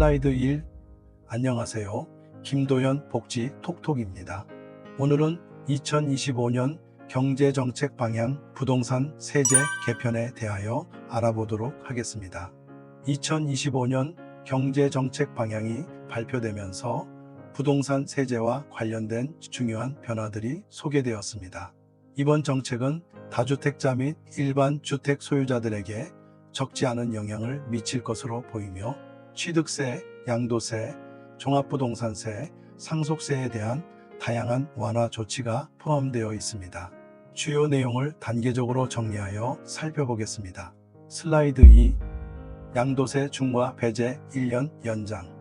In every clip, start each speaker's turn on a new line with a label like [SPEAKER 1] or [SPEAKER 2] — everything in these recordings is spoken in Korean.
[SPEAKER 1] 슬라이드 1 안녕하세요. 김도현 복지 톡톡입니다. 오늘은 2025년 경제정책 방향 부동산 세제 개편에 대하여 알아보도록 하겠습니다. 2025년 경제정책 방향이 발표되면서 부동산 세제와 관련된 중요한 변화들이 소개되었습니다. 이번 정책은 다주택자 및 일반 주택 소유자들에게 적지 않은 영향을 미칠 것으로 보이며 취득세, 양도세, 종합부동산세, 상속세에 대한 다양한 완화 조치가 포함되어 있습니다. 주요 내용을 단계적으로 정리하여 살펴보겠습니다. 슬라이드 2 양도세 중과 배제 1년 연장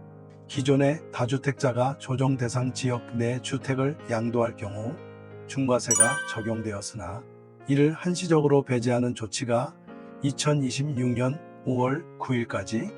[SPEAKER 1] 기존의 다주택자가 조정 대상 지역 내 주택을 양도할 경우 중과세가 적용되었으나 이를 한시적으로 배제하는 조치가 2026년 5월 9일까지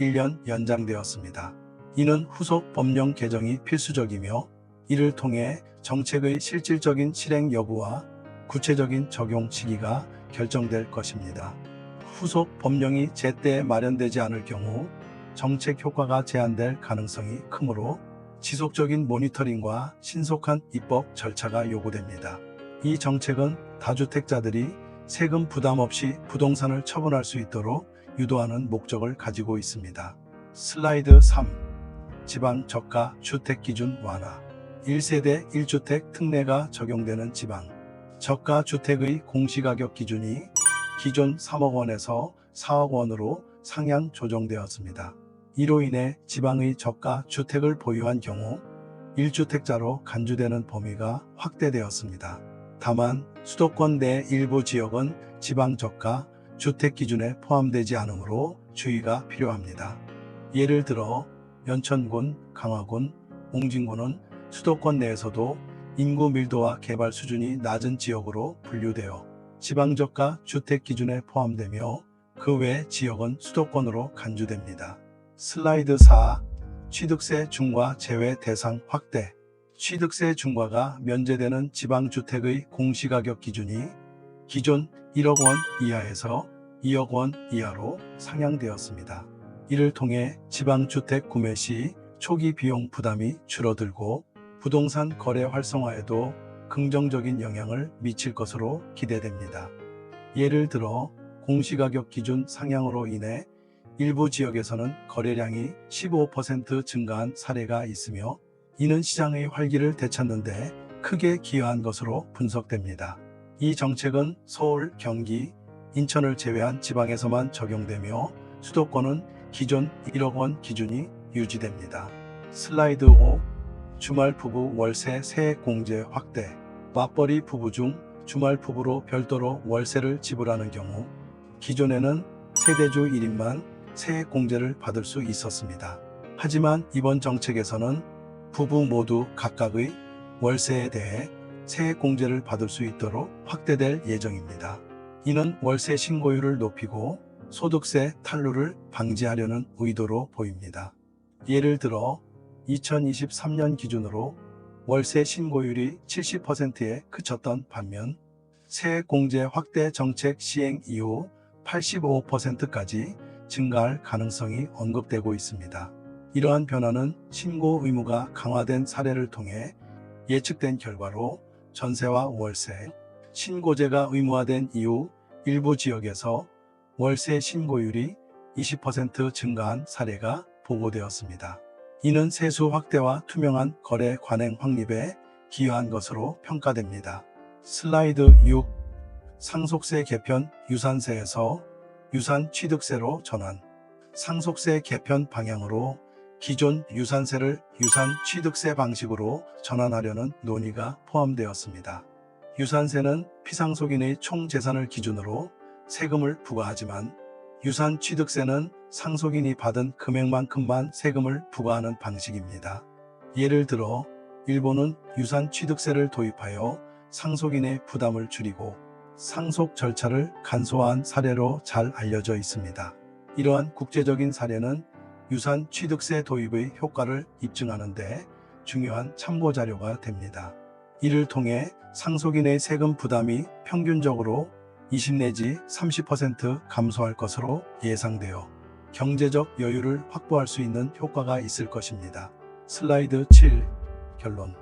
[SPEAKER 1] 1년 연장되었습니다. 이는 후속 법령 개정이 필수적이며 이를 통해 정책의 실질적인 실행 여부와 구체적인 적용 시기가 결정될 것입니다. 후속 법령이 제때 마련되지 않을 경우 정책 효과가 제한될 가능성이 크므로 지속적인 모니터링과 신속한 입법 절차가 요구됩니다. 이 정책은 다주택자들이 세금 부담 없이 부동산을 처분할 수 있도록 유도하는 목적을 가지고 있습니다. 슬라이드 3 지방 저가 주택 기준 완화 1세대 1주택 특례가 적용되는 지방 저가 주택의 공시가격 기준이 기존 3억 원에서 4억 원으로 상향 조정되었습니다. 이로 인해 지방의 저가 주택을 보유한 경우 1주택자로 간주되는 범위가 확대되었습니다. 다만 수도권 내 일부 지역은 지방 저가 주택 기준에 포함되지 않으므로 주의가 필요합니다. 예를 들어 연천군, 강화군, 옹진군은 수도권 내에서도 인구 밀도와 개발 수준이 낮은 지역으로 분류되어 지방저가 주택 기준에 포함되며 그 외 지역은 수도권으로 간주됩니다. 슬라이드 4 취득세 중과 제외 대상 확대 취득세 중과가 면제되는 지방주택의 공시가격 기준이 기존 1억 원 이하에서 2억 원 이하로 상향되었습니다. 이를 통해 지방주택 구매 시 초기 비용 부담이 줄어들고 부동산 거래 활성화에도 긍정적인 영향을 미칠 것으로 기대됩니다. 예를 들어 공시가격 기준 상향으로 인해 일부 지역에서는 거래량이 15% 증가한 사례가 있으며 이는 시장의 활기를 되찾는데 크게 기여한 것으로 분석됩니다. 이 정책은 서울, 경기, 인천을 제외한 지방에서만 적용되며 수도권은 기존 1억 원 기준이 유지됩니다. 슬라이드 5 주말 부부 월세 세액 공제 확대 맞벌이 부부 중 주말 부부로 별도로 월세를 지불하는 경우 기존에는 세대주 1인만 세액 공제를 받을 수 있었습니다. 하지만 이번 정책에서는 부부 모두 각각의 월세에 대해 세액 공제를 받을 수 있도록 확대될 예정입니다. 이는 월세 신고율을 높이고 소득세 탈루를 방지하려는 의도로 보입니다. 예를 들어 2023년 기준으로 월세 신고율이 70%에 그쳤던 반면 세액 공제 확대 정책 시행 이후 85%까지 증가할 가능성이 언급되고 있습니다. 이러한 변화는 신고 의무가 강화된 사례를 통해 예측된 결과로 전세와 월세, 신고제가 의무화된 이후 일부 지역에서 월세 신고율이 20% 증가한 사례가 보고되었습니다. 이는 세수 확대와 투명한 거래 관행 확립에 기여한 것으로 평가됩니다. 슬라이드 6 상속세 개편 유산세에서 유산 취득세로 전환 상속세 개편 방향으로 기존 유산세를 유산 취득세 방식으로 전환하려는 논의가 포함되었습니다. 유산세는 피상속인의 총 재산을 기준으로 세금을 부과하지만 유산 취득세는 상속인이 받은 금액만큼만 세금을 부과하는 방식입니다. 예를 들어 일본은 유산 취득세를 도입하여 상속인의 부담을 줄이고 상속 절차를 간소화한 사례로 잘 알려져 있습니다. 이러한 국제적인 사례는 유산 취득세 도입의 효과를 입증하는 데 중요한 참고 자료가 됩니다. 이를 통해 상속인의 세금 부담이 평균적으로 20 내지 30% 감소할 것으로 예상되어 경제적 여유를 확보할 수 있는 효과가 있을 것입니다. 슬라이드 7 결론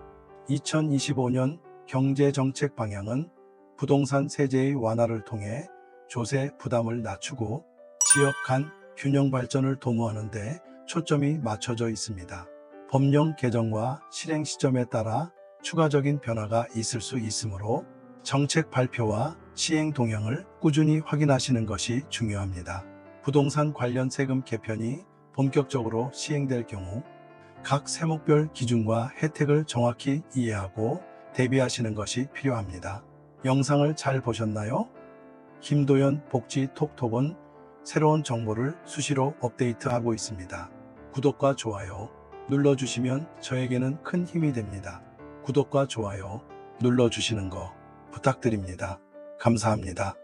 [SPEAKER 1] 2025년 경제정책 방향은 부동산 세제의 완화를 통해 조세 부담을 낮추고 지역 간 균형 발전을 도모하는 데 초점이 맞춰져 있습니다. 법령 개정과 실행 시점에 따라 추가적인 변화가 있을 수 있으므로 정책 발표와 시행 동향을 꾸준히 확인하시는 것이 중요합니다. 부동산 관련 세금 개편이 본격적으로 시행될 경우 각 세목별 기준과 혜택을 정확히 이해하고 대비하시는 것이 필요합니다. 영상을 잘 보셨나요? 김도연 복지 톡톡은 새로운 정보를 수시로 업데이트하고 있습니다. 구독과 좋아요 눌러주시면 저에게는 큰 힘이 됩니다. 구독과 좋아요 눌러주시는 거 부탁드립니다. 감사합니다.